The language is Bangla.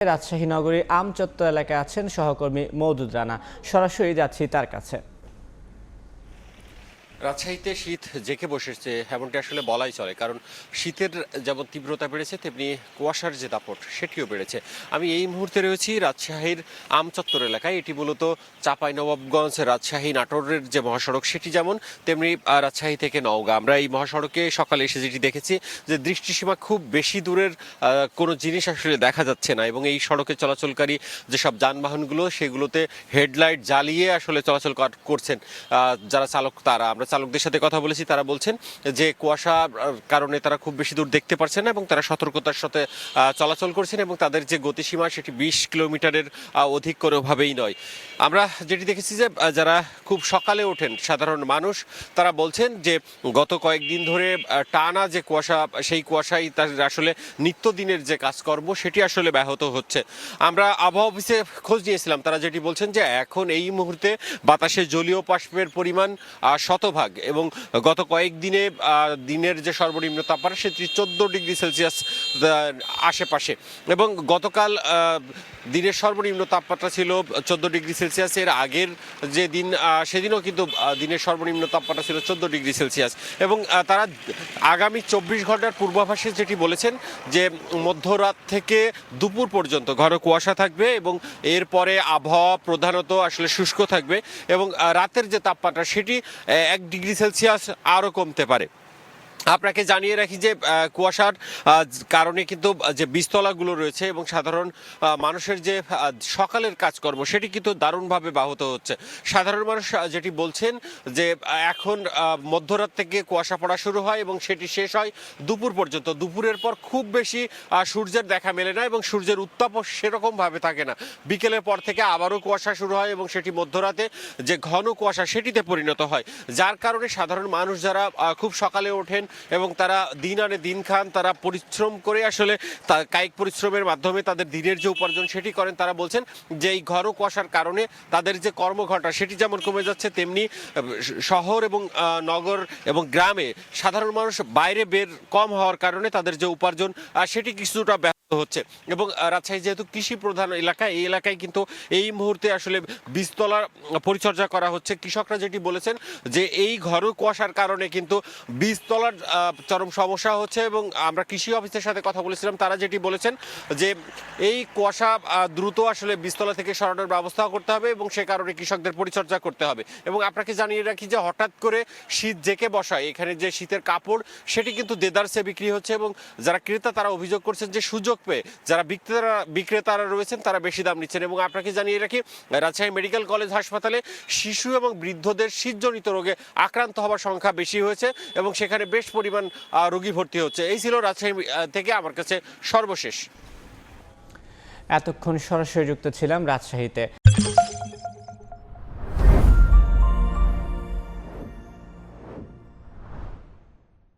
রাজশাহী নগরীর আমচত্বর এলাকায় আছেন সহকর্মী মৌদুদ রানা। সরাসরি যাচ্ছি তার কাছে। রাজশাহীতে শীত জেকে বসেছে, এমনটি আসলে বলাই চলে, কারণ শীতের যেমন তীব্রতা বেড়েছে, তেমনি কুয়াশার যে দাপট, সেটিও বেড়েছে। আমি এই মুহূর্তে রয়েছি রাজশাহীর আমচত্বর এলাকায়, এটি মূলত চাপাই নবাবগঞ্জ রাজশাহী নাটোরের যে মহাসড়ক, সেটি যেমন, তেমনি রাজশাহী থেকে নওগাঁ। আমরা এই মহাসড়কে সকালে এসে যেটি দেখেছি, যে দৃষ্টিসীমা খুব বেশি দূরের কোনো জিনিস আসলে দেখা যাচ্ছে না এবং এই সড়কে চলাচলকারী যেসব যানবাহনগুলো, সেগুলোতে হেডলাইট জ্বালিয়ে আসলে চলাচল কর- করছেন যারা চালক তারা। আমরা চালকদের সাথে কথা বলেছি তারা বলছেন যে কুয়াশার কারণে তারা খুব বেশি দূর দেখতে পারছেন না এবং তারা সতর্কতার সাথে চলাচল করছেন এবং তাদের যে গতিসীমা সেটি বিশ কিলোমিটারের অধিক কোনোভাবেই নয়। আমরা যেটি দেখেছি যে যারা খুব সকালে ওঠেন সাধারণ মানুষ তারা বলছেন যে গত কয়েকদিন ধরে টানা যে কুয়াশা সেই কুয়াশাই তার আসলে নিত্যদিনের যে কাজকর্ম সেটি আসলে ব্যাহত হচ্ছে। আমরা আবহাওয়া অফিসে খোঁজ নিয়েছিলাম তারা যেটি বলছেন যে এখন এই মুহূর্তে বাতাসে জলীয় বাষ্পের পরিমাণ আহ, শতভাগ এবং গত কয়েকদিনে দিনের যে সর্বনিম্ন তাপমাত্রা সেটি চোদ্দ ডিগ্রি সেলসিয়াস আশেপাশে এবং গতকাল দিনের সর্বনিম্ন তাপমাত্রা ছিল চোদ্দ ডিগ্রি সেলসিয়াস। এর আগের যে দিন সেদিনও কিন্তু দিনের সর্বনিম্ন তাপমাত্রা ছিল চোদ্দ ডিগ্রি সেলসিয়াস এবং তারা আগামী চব্বিশ ঘণ্টার পূর্বাভাসে যেটি বলেছেন যে মধ্যরাত থেকে দুপুর পর্যন্ত ঘন কুয়াশা থাকবে এবং এরপরে আবহাওয়া প্রধানত আসলে শুষ্ক থাকবে এবং রাতের যে তাপমাত্রা সেটি এক ডিগ্রি সেলসিয়াস আরও কমতে পারে। আপনাকে জানিয়ে রাখি যে কুয়াশার কারণে কিন্তু যে বীজতলাগুলো রয়েছে এবং সাধারণ মানুষের যে সকালের কাজকর্ম, সেটি কিন্তু দারুণভাবে ব্যাহত হচ্ছে। সাধারণ মানুষ যেটি বলছেন যে, এখন মধ্যরাত থেকে কুয়াশা পড়া শুরু হয় এবং সেটি শেষ হয় দুপুর পর্যন্ত। দুপুরের পর খুব বেশি সূর্যের দেখা মেলে না এবং সূর্যের উত্তাপও সেরকমভাবে থাকে না। বিকেলের পর থেকে আবারও কুয়াশা শুরু হয় এবং সেটি মধ্যরাতে যে ঘন কুয়াশা, সেটিতে পরিণত হয়। যার কারণে সাধারণ মানুষ যারা খুব সকালে ওঠেন এবং তারা দিন আনে দিন খান, তারা পরিশ্রম করে আসলে কায়িক পরিশ্রমের মাধ্যমে তাদের দিনের যে উপার্জন সেটি করেন। তারা বলছেন যে এই ঘর কুয়াশার কারণে তাদের যে কর্মঘটা সেটি যেমন কমে যাচ্ছে, তেমনি শহর এবং নগর এবং গ্রামে সাধারণ মানুষ বাইরে বের কম হওয়ার কারণে তাদের যে উপার্জন সেটি কিছুটা হচ্ছে। এবং রাজশাহী যেহেতু কৃষি প্রধান এলাকা, এই এলাকায় কিন্তু এই মুহূর্তে আসলে বীজতলার পরিচর্যা করা হচ্ছে। কৃষকরা যেটি বলেছেন যে, এই ঘন কুয়াশার কারণে কিন্তু বীজতলার চরম সমস্যা হচ্ছে এবং আমরা কৃষি অফিসের সাথে কথা বলেছিলাম, তারা যেটি বলেছেন যে, এই কুয়াশা দ্রুত আসলে বীজতলা থেকে সরানোর ব্যবস্থা করতে হবে এবং সে কারণে কৃষকদের পরিচর্যা করতে হবে। এবং আপনাকে জানিয়ে রাখি যে, হঠাৎ করে শীত জেকে বসায়, এখানে যে শীতের কাপড়, সেটি কিন্তু দেদারসে বিক্রি হচ্ছে এবং যারা ক্রেতা তারা অভিযোগ করছেন যে, সুযোগ পেয়ে যারা বিক্রেতারা বিক্রেতারা রয়েছেন, তারা বেশি দাম নিচ্ছেন। এবং আপনাকে জানিয়ে রাখি, রাজশাহী মেডিকেল কলেজ হাসপাতালে শিশু এবং বৃদ্ধদের শীতজনিত রোগে আক্রান্ত হওয়ার সংখ্যা বেশি হয়েছে এবং সেখানে বেশ পরিমাণ রোগী ভর্তি হচ্ছে। এই ছিল রাজশাহী থেকে আমার কাছে সর্বশেষ। এতক্ষণ সরাসরি যুক্ত ছিলাম রাজশাহীতে।